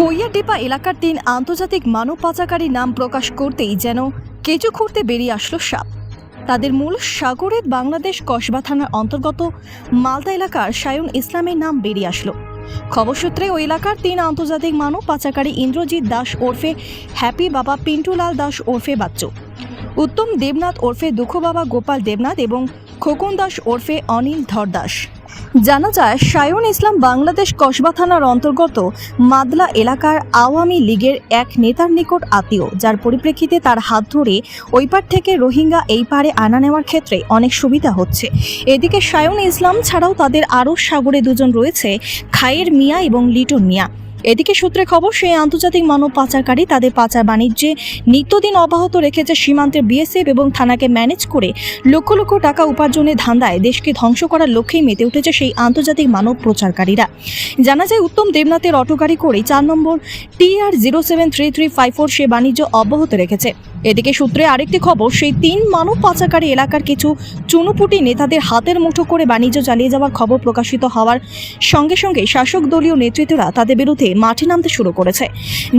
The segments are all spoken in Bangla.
কৈয়াডিপা এলাকার তিন আন্তর্জাতিক মানব পাচারকারী নাম প্রকাশ করতেই যেন কেঁচো খুঁড়তে বেরিয়ে আসলো সাপ। তাদের মূল সাগরের বাংলাদেশ কসবা থানার অন্তর্গত মালদা এলাকার সায়ন ইসলামের নাম বেরিয়ে আসলো। খবর সূত্রে ওই এলাকার তিন আন্তর্জাতিক মানব পাচারকারী ইন্দ্রজিৎ দাস ওরফে হ্যাপি বাবা পিন্টুলাল দাস ওরফে বাচ্চু, উত্তম দেবনাথ ওরফে দুঃখ বাবা গোপাল দেবনাথ এবং খোকন দাস ওরফে অনিল ধর দাস। জানা যায় সায়ন ইসলাম বাংলাদেশ কসবা থানার অন্তর্গত মাদলা এলাকার আওয়ামী লীগের এক নেতার নিকট আত্মীয়, যার পরিপ্রেক্ষিতে তার হাত ধরে ওই পার থেকে রোহিঙ্গা এই পারে আনা নেওয়ার ক্ষেত্রে অনেক সুবিধা হচ্ছে। এদিকে সায়ন ইসলাম ছাড়াও তাদের আরও সাগরে দুজন রয়েছে, খায়ের মিয়া এবং লিটন মিয়া। এদিকে সূত্রে খবর, সেই আন্তর্জাতিক মানব পাচারকারী তাদের পাচার বাণিজ্যে নিত্যদিন অব্যাহত রেখেছে সীমান্তের বিএসএফ এবং থানাকে ম্যানেজ করে লক্ষ লক্ষ টাকা উপার্জনের ধান্দায় দেশকে ধ্বংস করার লক্ষ্যেই মেতে উঠেছে সেই আন্তর্জাতিক মানব প্রচারকারীরা। জানা যায়, উত্তম দেবনাথের অটোগাড়ি করে চার নম্বর TR zero seven three three five four সে বাণিজ্য অব্যাহত রেখেছে। এদিকে সূত্রে আরেকটি খবর, সেই তিন মানব পাচারকারী এলাকার কিছু চুনুপুটি নেতাদের হাতের মুঠো করে বাণিজ্য চালিয়ে যাওয়ার খবর প্রকাশিত হওয়ার সঙ্গে সঙ্গে শাসক দলীয় নেতৃত্বরা তাদের বিরুদ্ধে মাঠে নামতে শুরু করেছে।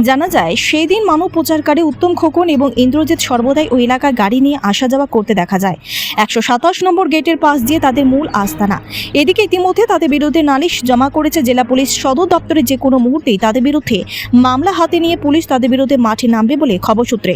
জানা যায় সেই দিন মানব প্রচারকারী উত্তম খোকন এবং ইন্দ্রজিৎ সর্বদাই ওই এলাকায় গাড়ি নিয়ে আসা যাওয়া করতে দেখা যায়। একশো সাতাশ নম্বর গেটের পাশ দিয়ে তাদের মূল আস্তানা। এদিকে ইতিমধ্যে তাদের বিরুদ্ধে নালিশ জমা করেছে জেলা পুলিশ সদর দপ্তরে যে কোনো মুহূর্তেই তাদের বিরুদ্ধে মামলা হাতে নিয়ে পুলিশ তাদের বিরুদ্ধে মাঠে নামবে বলে খবর সূত্রে।